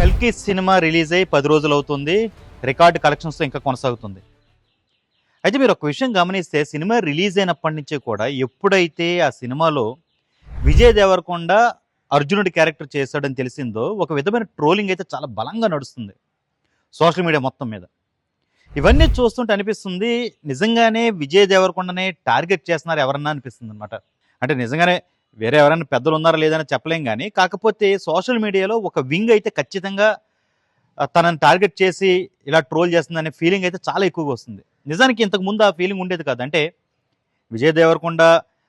కల్కి cinema release అయ్యి పది రోజులు అవుతుంది. రికార్డ్ కలెక్షన్స్తో ఇంకా కొనసాగుతుంది. అయితే మీరు ఒక విషయం గమనిస్తే సినిమా రిలీజ్ అయినప్పటి నుంచి కూడా ఎప్పుడైతే ఆ సినిమాలో విజయ్ దేవరకొండ అర్జునుడి క్యారెక్టర్ చేశాడని తెలిసిందో ఒక విధమైన ట్రోలింగ్ అయితే చాలా బలంగా నడుస్తుంది సోషల్ మీడియా మొత్తం మీద. ఇవన్నీ చూస్తుంటే అనిపిస్తుంది నిజంగానే విజయ్ దేవరకొండనే టార్గెట్ చేస్తున్నారు ఎవరన్నా అనిపిస్తుంది అనమాట అంటే నిజంగానే వేరే ఎవరైనా పెద్దలు ఉన్నారా లేదని చెప్పలేం కానీ కాకపోతే సోషల్ మీడియాలో ఒక వింగ్ అయితే ఖచ్చితంగా తనని టార్గెట్ చేసి ఇలా ట్రోల్ చేస్తుందనే ఫీలింగ్ అయితే చాలా ఎక్కువగా వస్తుంది. నిజానికి ఇంతకు ముందు ఆ ఫీలింగ్ ఉండేది కాదు. అంటే విజయ్ దేవరకొండ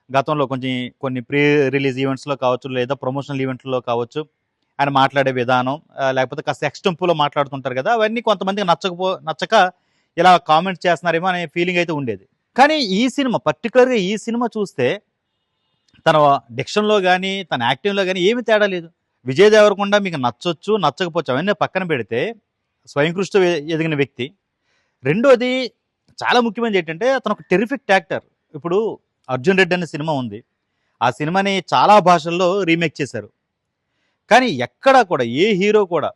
గతంలో కొంచెం కొన్ని ప్రీ రిలీజ్ ఈవెంట్స్లో కావచ్చు లేదా ప్రమోషనల్ ఈవెంట్లో కావచ్చు ఆయన మాట్లాడే విధానం లేకపోతే కాస్త ఎక్స్టెంపులో మాట్లాడుతుంటారు కదా అవన్నీ కొంతమందికి నచ్చకపో నచ్చక ఇలా కామెంట్స్ చేస్తున్నారేమో అనే ఫీలింగ్ అయితే ఉండేది. కానీ ఈ సినిమా పర్టికులర్గా ఈ సినిమా చూస్తే తన డిక్షన్లో కానీ తన యాక్టింగ్లో కానీ ఏమి తేడా లేదు. విజయ్ దేవరకొండ మీకు నచ్చొచ్చు నచ్చకపోవచ్చు అవన్నీ పక్కన పెడితే స్వయంకృష్ణ ఎదిగిన వ్యక్తి. రెండోది చాలా ముఖ్యమైనది ఏంటంటే అతను ఒక టెరిఫిక్ యాక్టర్. ఇప్పుడు అర్జున్ రెడ్డి అనే సినిమా ఉంది. ఆ సినిమాని చాలా భాషల్లో రీమేక్ చేశారు. కానీ ఎక్కడా కూడా ఏ హీరో కూడా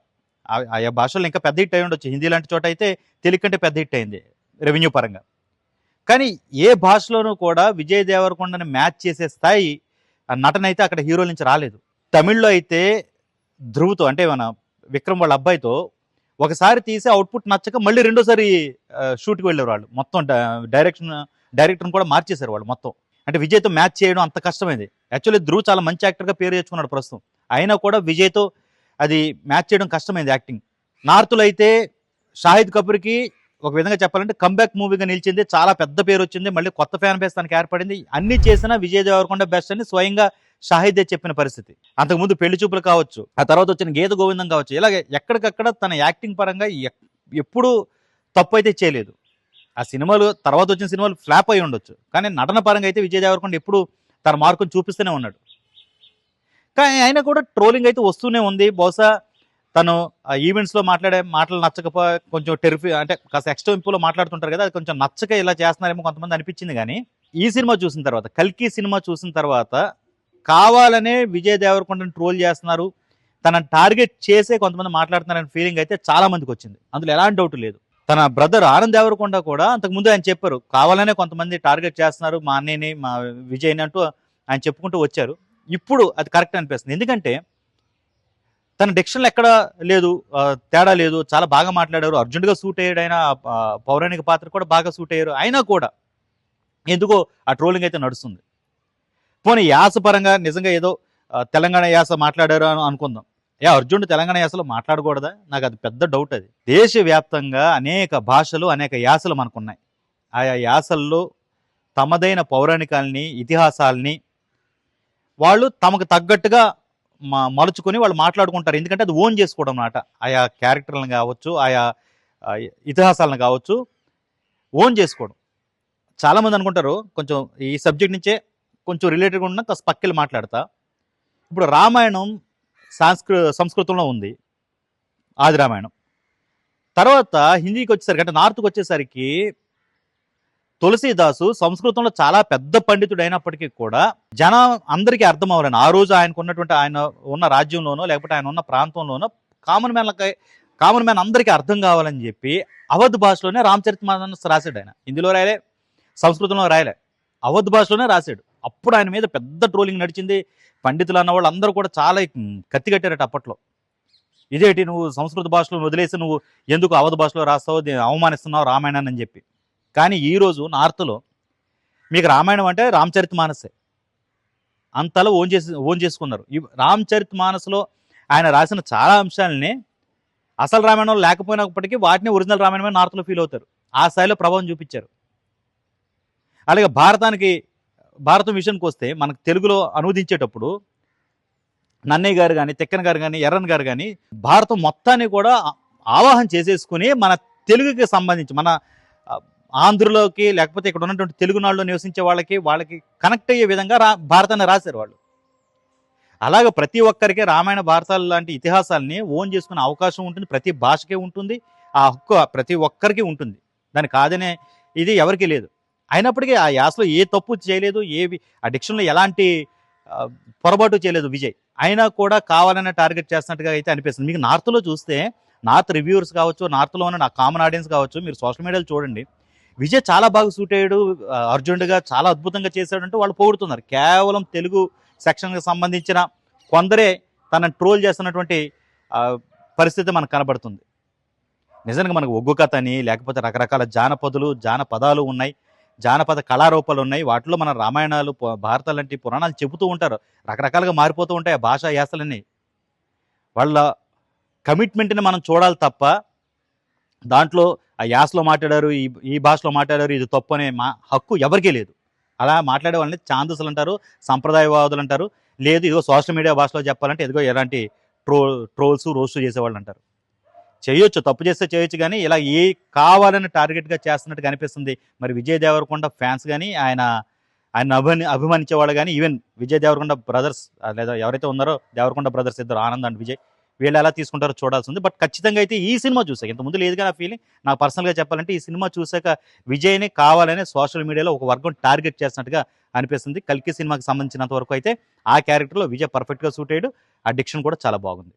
ఆ- ఆయా భాషల్లో ఇంకా పెద్ద హిట్ అయి ఉండొచ్చు హిందీ లాంటి చోట అయితే తెలుగు కంటే పెద్ద హిట్ అయింది రెవెన్యూ పరంగా. కానీ ఏ భాషలోనూ కూడా విజయ్ దేవరకొండని మ్యాచ్ చేసే స్థాయి ఆ నటన అయితే అక్కడ హీరోల నుంచి రాలేదు. తమిళ్ళో అయితే ధ్రువుతో అంటే మన విక్రమ్ వాళ్ళ అబ్బాయితో ఒకసారి తీసి అవుట్పుట్ నచ్చక మళ్ళీ రెండోసారి షూట్కి వెళ్ళారు వాళ్ళు. మొత్తం డ- డైరెక్షన్ డైరెక్టర్ని కూడా మార్చేశారు వాళ్ళు మొత్తం. అంటే విజయ్తో మ్యాచ్ చేయడం అంత కష్టమైంది. యాక్చువల్లీ ధ్రువ్ చాలా మంచి యాక్టర్గా పేరు తెచ్చుకున్నాడు ప్రస్తుతం. అయినా కూడా విజయ్తో అది మ్యాచ్ చేయడం కష్టమైంది యాక్టింగ్. నార్త్లో అయితే షాహిద్ కపూర్కి ఒక విధంగా చెప్పాలంటే కంబ్యాక్ మూవీగా నిలిచింది. చాలా పెద్ద పేరు వచ్చింది. మళ్ళీ కొత్త ఫ్యాన్ బేస్ తనకి ఏర్పడింది. అన్ని చేసినా విజయ్ దేవరకొండ బెస్ట్ అని స్వయంగా షాహిదే చెప్పిన పరిస్థితి. అంతకుముందు పెళ్ళి చూపులు కావచ్చు ఆ తర్వాత వచ్చిన గీత గోవిందం కావచ్చు ఇలాగ ఎక్కడికక్కడ తన యాక్టింగ్ పరంగా ఎక్- ఎప్పుడూ తప్పు అయితే చేయలేదు. ఆ సినిమాలు తర్వాత వచ్చిన సినిమాలు ఫ్లాప్ అయి ఉండొచ్చు. కానీ నటన పరంగా అయితే విజయ్ దేవరకొండ ఎప్పుడు తన మార్కును చూపిస్తూనే ఉన్నాడు. కానీ అయినా కూడా ట్రోలింగ్ అయితే వస్తూనే ఉంది. బహుశా తను ఆ ఈవెంట్స్లో మాట్లాడే మాటలు నచ్చకపో కొంచెం టెరిఫి అంటే కాస్త ఎక్స్ట్రా మాట్లాడుతుంటారు కదా అది కొంచెం నచ్చక ఇలా చేస్తున్నారేమో కొంతమంది అనిపించింది కానీ ఈ సినిమా చూసిన తర్వాత కల్కి సినిమా చూసిన తర్వాత కావాలనే విజయ్ దేవరకొండని ట్రోల్ చేస్తున్నారు. తన టార్గెట్ చేసే కొంతమంది మాట్లాడుతున్నారనే ఫీలింగ్ అయితే చాలా మందికి వచ్చింది. అందులో ఎలాంటి డౌట్ లేదు. తన బ్రదర్ ఆనంద్ దేవరకొండ కూడా అంతకుముందు ఆయన చెప్పారు కావాలనే కొంతమంది టార్గెట్ చేస్తున్నారు మా అన్నయ్యని మా విజయ్ని అంటూ ఆయన చెప్పుకుంటూ వచ్చారు. ఇప్పుడు అది కరెక్ట్ అనిపిస్తుంది. ఎందుకంటే తన డిక్షన్లో ఎక్కడ లేదు తేడా లేదు చాలా బాగా మాట్లాడారు. అర్జున్గా సూట్ అయ్యాడు ఆయన పౌరాణిక పాత్ర కూడా బాగా సూట్ అయ్యారు. అయినా కూడా ఎందుకో ఆ ట్రోలింగ్ అయితే నడుస్తుంది. పోనీ యాస పరంగా నిజంగా ఏదో తెలంగాణ యాస మాట్లాడారు అని అనుకుందాం. ఏ అర్జునుడు తెలంగాణ యాసలో మాట్లాడకూడదా? నాకు అది పెద్ద డౌట్ అది. దేశవ్యాప్తంగా అనేక భాషలు అనేక యాసలు మనకున్నాయి. ఆయా యాసల్లో తమదైన పౌరాణికాల్ని ఇతిహాసాల్ని వాళ్ళు తమకు తగ్గట్టుగా మలుచుకొని వాళ్ళు మాట్లాడుకుంటారు. ఎందుకంటే అది ఓన్ చేసుకోవడం అన్నమాట. ఆయా క్యారెక్టర్లను కావచ్చు ఆయా ఇతిహాసాలను కావచ్చు ఓన్ చేసుకోవడం. చాలామంది అనుకుంటారు కొంచెం ఈ సబ్జెక్ట్ నుంచే కొంచెం రిలేటెడ్గా ఉన్న కాస్త పక్కెళ్ళి మాట్లాడతా. ఇప్పుడు రామాయణం సాంస్కృ సంస్కృతంలో ఉంది. ఆది రామాయణం. తర్వాత హిందీకి వచ్చేసరికి అంటే నార్త్కి వచ్చేసరికి తులసీదాసు సంస్కృతంలో చాలా పెద్ద పండితుడు అయినప్పటికీ కూడా జనం అందరికీ అర్థం అవ్వాలని ఆ రోజు ఆయనకు ఉన్నటువంటి ఆయన ఉన్న రాజ్యంలోనో లేకపోతే ఆయన ఉన్న ప్రాంతంలోనో కామన్ మ్యాన్లకి కామన్ మ్యాన్ అందరికీ అర్థం కావాలని చెప్పి అవధ్ భాషలోనే రామచరితమానస్ రాశాడు ఆయన. హిందీలో రాయలే సంస్కృతంలో రాయలే. అవధ్ భాషలోనే రాశాడు. అప్పుడు ఆయన మీద పెద్ద ట్రోలింగ్ నడిచింది. పండితులు అన్న వాళ్ళు అందరూ కూడా చాలా ఉమ్, కత్తి కట్టారట అప్పట్లో. ఇదేటి నువ్వు సంస్కృత భాషలో వదిలేసి నువ్వు ఎందుకు అవధ భాషలో రాస్తావు దీన్ని అవమానిస్తున్నావు రామాయణాన్ని అని చెప్పి. కానీ ఈరోజు నార్త్లో మీకు రామాయణం అంటే రామచరిత మానసే. అంతలా ఓన్ చేసి ఓన్ చేసుకున్నారు. ఈ రామచరిత మానస్లో ఆయన రాసిన చాలా అంశాలని అసలు రామాయణం లేకపోయినప్పటికీ వాటిని ఒరిజినల్ రామాయణమే నార్త్లో ఫీల్ అవుతారు. ఆ స్థాయిలో ప్రభావం చూపించారు. అలాగే భారతానికి భారతం విషయానికి వస్తే మనకు తెలుగులో అనువదించేటప్పుడు నన్నయ్య గారు కానీ తిక్కన గారు కానీ ఎర్రన్ గారు కానీ భారతం మొత్తాన్ని కూడా ఆవాహన చేసేసుకుని మన తెలుగుకి సంబంధించి మన ఆంధ్రలోకి లేకపోతే ఇక్కడ ఉన్నటువంటి తెలుగునాడులో నివసించే వాళ్ళకి వాళ్ళకి కనెక్ట్ అయ్యే విధంగా రా భారతాన్ని రాశారు వాళ్ళు. అలాగ ప్రతి ఒక్కరికి రామాయణ భారతాలు లాంటి ఇతిహాసాలని ఓన్ చేసుకునే అవకాశం ఉంటుంది ప్రతి భాషకే ఉంటుంది ఆ హక్కు ప్రతి ఒక్కరికి ఉంటుంది. దాని కాదనే ఇది ఎవరికీ లేదు. అయినప్పటికీ ఆ యాసలో ఏ తప్పు చేయలేదు ఏవి ఆ డిక్షన్లో ఎలాంటి పొరపాటు చేయలేదు విజయ్. అయినా కూడా కావాలనే టార్గెట్ చేస్తున్నట్టుగా అయితే అనిపిస్తుంది. మీకు నార్త్లో చూస్తే నార్త్ రివ్యూవర్స్ కావచ్చు నార్త్లో ఉన్న నా కామన్ ఆడియన్స్ కావచ్చు మీరు సోషల్ మీడియాలో చూడండి విజయ్ చాలా బాగా సూట్ అయ్యాడు. ఆ, అర్జునుడిగా చాలా అద్భుతంగా చేశాడంటూ వాళ్ళు పొగుడుతున్నారు. కేవలం తెలుగు సెక్షన్కి సంబంధించిన కొందరే తనని ట్రోల్ చేస్తున్నటువంటి పరిస్థితి మనకు కనబడుతుంది. నిజంగా మనకు ఒగ్గు కథ అని లేకపోతే రకరకాల జానపదులు జానపదాలు ఉన్నాయి. జానపద కళారూపాలు ఉన్నాయి. వాటిలో మన రామాయణాలు భారత లాంటి పురాణాలు చెబుతూ ఉంటారు. రకరకాలుగా మారిపోతూ ఉంటాయి ఆ భాష యాసలన్నీ. వాళ్ళ కమిట్మెంట్ని మనం చూడాలి తప్ప దాంట్లో ఆ యాసలో మాట్లాడారు ఈ ఈ భాషలో మాట్లాడారు ఇది తప్పు అనే మా హక్కు ఎవరికీ లేదు. అలా మాట్లాడే వాళ్ళని ఛాందసులు అంటారు సంప్రదాయవాదులు అంటారు లేదు ఇదిగో సోషల్ మీడియా భాషలో చెప్పాలంటే ఇదిగో ఎలాంటి ట్రో ట్రోల్స్ రోస్ట్ చేసేవాళ్ళు అంటారు. చేయొచ్చు తప్పు చేస్తే చేయొచ్చు కానీ ఇలా ఏ కావాలని టార్గెట్గా చేస్తున్నట్టు కనిపిస్తుంది మరి విజయ్ దేవరకొండ ఫ్యాన్స్ కానీ ఆయన ఆయన అభిమాని అభిమానించే వాళ్ళు కానీ ఈవెన్ విజయ్ దేవరకొండ బ్రదర్స్ లేదా ఎవరైతే ఉన్నారో దేవరకొండ బ్రదర్స్ ఇద్దరు ఆనంద్ అండ్ విజయ్ వీళ్ళు ఎలా తీసుకుంటారో చూడాల్సి ఉంది. బట్ ఖచ్చితంగా అయితే ఈ సినిమా చూసాక ఇంత ముందు లేదు కానీ ఆ ఫీలింగ్ నాకు పర్సనల్గా చెప్పాలంటే ఈ సినిమా చూసాక విజయ్ని కావాలని సోషల్ మీడియాలో ఒక వర్గం టార్గెట్ చేస్తున్నట్టుగా అనిపిస్తుంది. కల్కి సినిమాకి సంబంధించినంత వరకు అయితే ఆ క్యారెక్టర్లో విజయ్ పర్ఫెక్ట్గా సూట్ అయ్యాడు. ఆ డిక్షన్ కూడా చాలా బాగుంది.